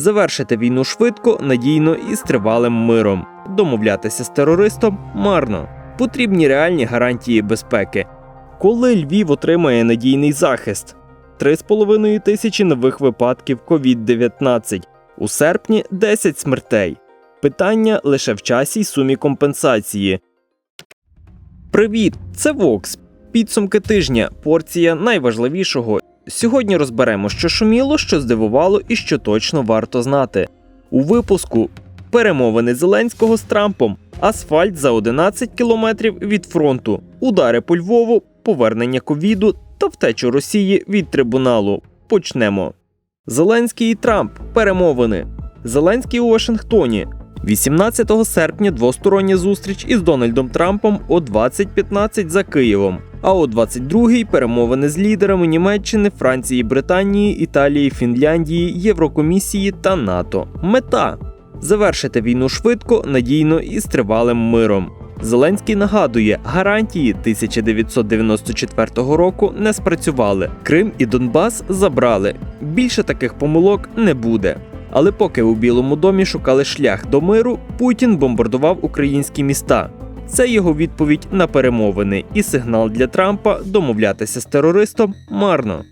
Завершити війну швидко, надійно і з тривалим миром. Домовлятися з терористом марно. Потрібні реальні гарантії безпеки. Коли Львів отримає надійний захист? 3,5 тисячі нових випадків COVID-19. У серпні 10 смертей. Питання лише в часі й сумі компенсації. Привіт! Це Вокс. Підсумки тижня. Порція найважливішого. Сьогодні розберемо, що шуміло, що здивувало і що точно варто знати. У випуску перемовини Зеленського з Трампом, асфальт за 11 кілометрів від фронту, удари по Львову, повернення ковіду та втечу Росії від трибуналу. Почнемо. Зеленський і Трамп. Перемовини. Зеленський у Вашингтоні. 18 серпня двостороння зустріч із Дональдом Трампом о 20.15 за Києвом. А о 22-й перемовини з лідерами Німеччини, Франції, Британії, Італії, Фінляндії, Єврокомісії та НАТО. Мета завершити війну швидко, надійно і з тривалим миром. Зеленський нагадує, гарантії 1994 року не спрацювали. Крим і Донбас забрали. Більше таких помилок не буде. Але поки у Білому домі шукали шлях до миру, Путін бомбардував українські міста. Це його відповідь на перемовини і сигнал для Трампа домовлятися з терористом марно.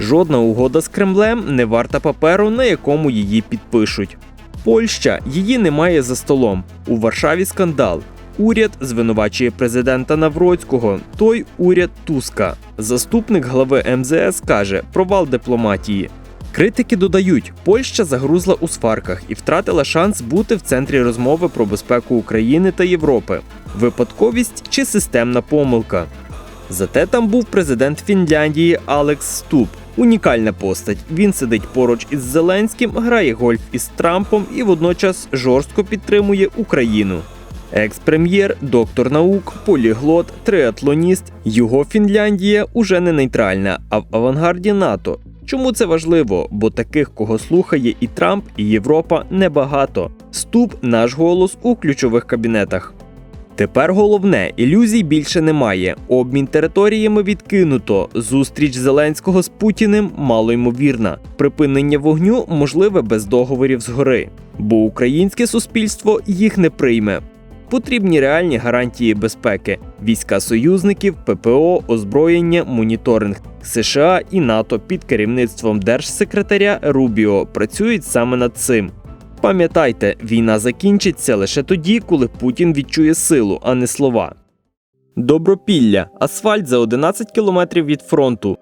Жодна угода з Кремлем не варта паперу, на якому її підпишуть. Польща її немає за столом. У Варшаві скандал. Уряд звинувачує президента Навроцького, той уряд Туска. Заступник глави МЗС каже провал дипломатії. Критики додають, Польща загрузла у сварках і втратила шанс бути в центрі розмови про безпеку України та Європи. Випадковість чи системна помилка. Зате там був президент Фінляндії Алекс Ступ. Унікальна постать. Він сидить поруч із Зеленським, грає гольф із Трампом і водночас жорстко підтримує Україну. Екс-прем'єр, доктор наук, поліглот, триатлоніст. Його Фінляндія уже не нейтральна, а в авангарді НАТО. Чому це важливо? Бо таких, кого слухає і Трамп, і Європа, небагато. Ступ наш голос у ключових кабінетах. Тепер головне, ілюзій більше немає. Обмін територіями відкинуто. Зустріч Зеленського з Путіним малоймовірна. Припинення вогню можливе без договорів згори, бо українське суспільство їх не прийме. Потрібні реальні гарантії безпеки: війська союзників, ППО, озброєння, моніторинг. США і НАТО під керівництвом держсекретаря Рубіо працюють саме над цим. Пам'ятайте, війна закінчиться лише тоді, коли Путін відчує силу, а не слова. Добропілля асфальт за 11 кілометрів від фронту.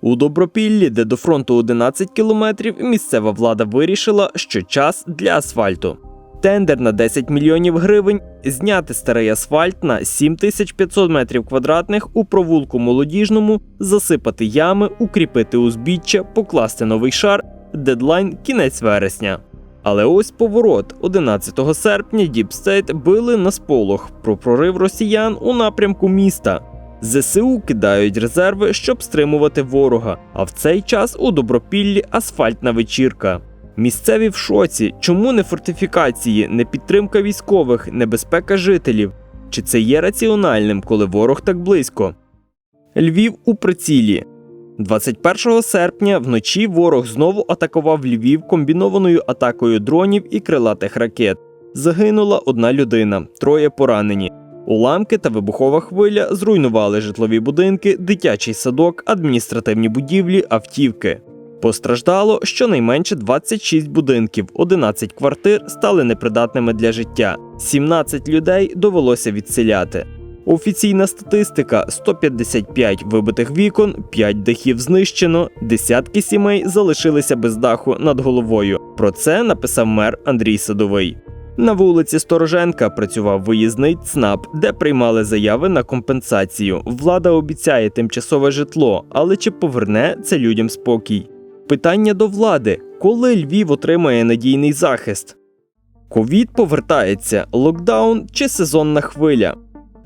У Добропіллі, де до фронту 11 кілометрів, місцева влада вирішила, що час для асфальту. Тендер на 10 мільйонів гривень, зняти старий асфальт на 7500 метрів квадратних у провулку молодіжному, засипати ями, укріпити узбіччя, покласти новий шар, дедлайн кінець вересня. Але ось поворот 11 серпня Діпстейт били на сполох про прорив росіян у напрямку міста. ЗСУ кидають резерви, щоб стримувати ворога. А в цей час у добропіллі асфальтна вечірка. Місцеві в шоці, чому не фортифікації, не підтримка військових, небезпека жителів? Чи це є раціональним, коли ворог так близько? Львів у прицілі. 21 серпня вночі ворог знову атакував Львів комбінованою атакою дронів і крилатих ракет. Загинула одна людина, троє поранені. Уламки та вибухова хвиля зруйнували житлові будинки, дитячий садок, адміністративні будівлі, автівки. Постраждало щонайменше 26 будинків, 11 квартир стали непридатними для життя, 17 людей довелося відселяти. Офіційна статистика: 155 вибитих вікон, 5 дахів знищено, десятки сімей залишилися без даху над головою. Про це написав мер Андрій Садовий. На вулиці Стороженка працював виїзний ЦНАП, де приймали заяви на компенсацію. Влада обіцяє тимчасове житло, але чи поверне це людям спокій? Питання до влади: коли Львів отримає надійний захист? Ковід повертається, локдаун чи сезонна хвиля.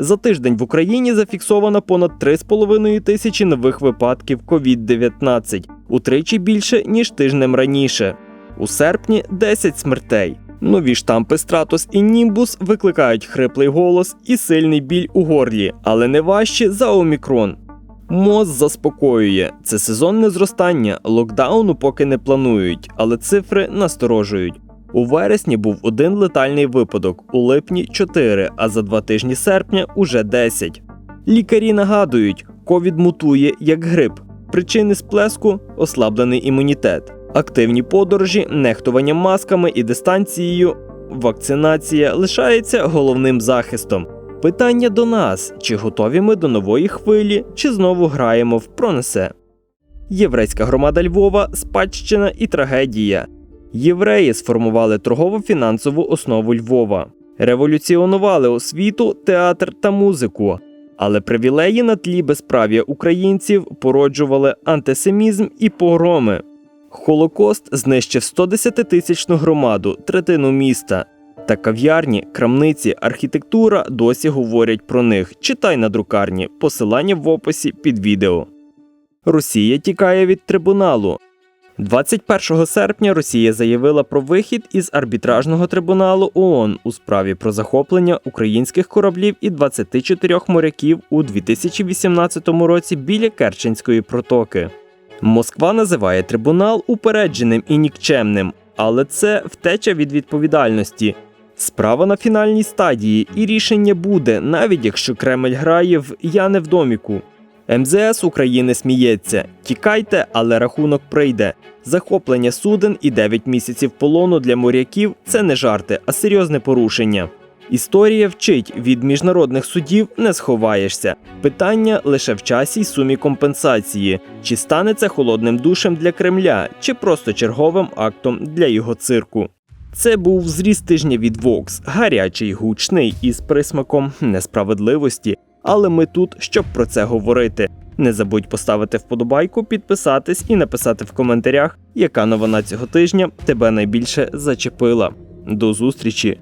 За тиждень в Україні зафіксовано понад 3,5 тисячі нових випадків COVID-19, утричі більше ніж тижнем раніше. У серпні 10 смертей. Нові штампи Стратус і Німбус викликають хриплий голос і сильний біль у горлі, але не важче за Омікрон. МОЗ заспокоює, це сезонне зростання, локдауну поки не планують, але цифри насторожують. У вересні був один летальний випадок, у липні 4, а за два тижні серпня уже 10. Лікарі нагадують, ковід мутує як грип. Причини сплеску ослаблений імунітет, активні подорожі, нехтування масками і дистанцією. Вакцинація лишається головним захистом. Питання до нас: чи готові ми до нової хвилі, чи знову граємо в пронесе? Єврейська громада Львова, спадщина і трагедія. Євреї сформували торгово-фінансову основу Львова, революціонували освіту, театр та музику. Але привілеї на тлі безправ'я українців породжували антисемізм і погроми. Холокост знищив 110-тисячну громаду, третину міста. Та кав'ярні, крамниці, архітектура досі говорять про них. Читай на друкарні, посилання в описі під відео. Росія тікає від трибуналу. 21 серпня Росія заявила про вихід із арбітражного трибуналу ООН у справі про захоплення українських кораблів і 24 моряків у 2018 році біля Керченської протоки. Москва називає трибунал упередженим і нікчемним, але це втеча від відповідальності. Справа на фінальній стадії, і рішення буде, навіть якщо Кремль грає в Я не в доміку. МЗС України сміється: тікайте, але рахунок прийде. Захоплення суден і 9 місяців полону для моряків це не жарти, а серйозне порушення. Історія вчить від міжнародних судів не сховаєшся. Питання лише в часі й сумі компенсації, чи стане це холодним душем для Кремля, чи просто черговим актом для його цирку. Це був зріз тижня від Vox, гарячий, гучний із присмаком несправедливості. Але ми тут, щоб про це говорити. Не забудь поставити вподобайку, підписатись і написати в коментарях, яка новина цього тижня тебе найбільше зачепила. До зустрічі!